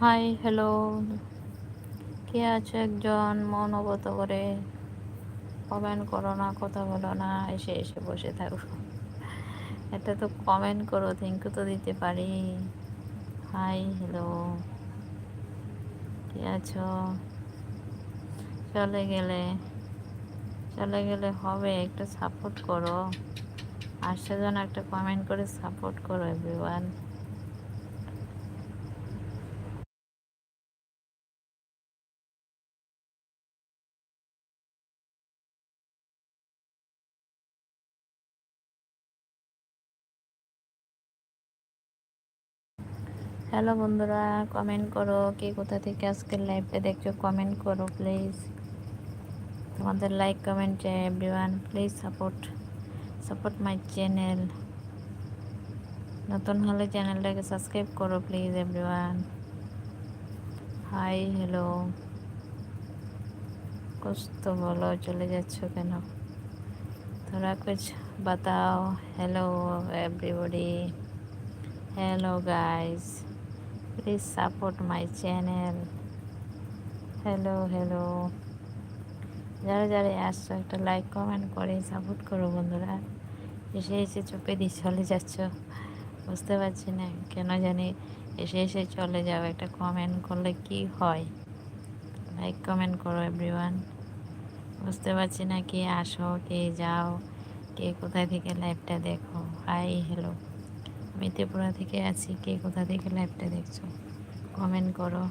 Hi hello কে আছে একজন? মন অবত করে। কমেন্ট করো না, কথা বলো না, এসে এসে বসে থাকো। এটা তো কমেন্ট করো থ্যাংক তো দিতে পারি। হাই হ্যালো কে আছো? চলে গেলে চলে গেলে হবে, একটু সাপোর্ট করো। আসছে যেন একটা কমেন্ট করে সাপোর্ট করো এভরিওয়ান হ্যালো বন্ধুরা কমেন্ট করো কে কোথা থেকে আজকের লাইভটা দেখছ কমেন্ট করো প্লিজ তোমাদের লাইক কমেন্ট চাই everyone please support support my channel নতুন হলে চ্যানেলটাকে সাবস্ক্রাইব করো প্লিজ এভরিওয়ান হাই হ্যালো কষ্ট বলো, চলে যাচ্ছ কেন? তোরা কুছ বাতাও? Hello everybody hello guys please support my channel hello hello যারা যারা আসছো, একটা লাইক কমেন্ট করে সাপোর্ট করো বন্ধুরা। এসে এসে চোপে দিয়ে চলে যাচ্ছ। বুঝতে পারছি না কেন জানি এসে এসে চলে যাও। একটা কমেন্ট করলে কি হয়? লাইক কমেন্ট করো এভরিওয়ান বুঝতে পারছি না কে আসো, কে যাও, কে কোথায় থেকে লাইভটা দেখো। হাই হ্যালো আমি ত্রিপুরা থেকে আছি। কে কোথা থেকে লাইভটা দেখছ? কমেন্ট করো।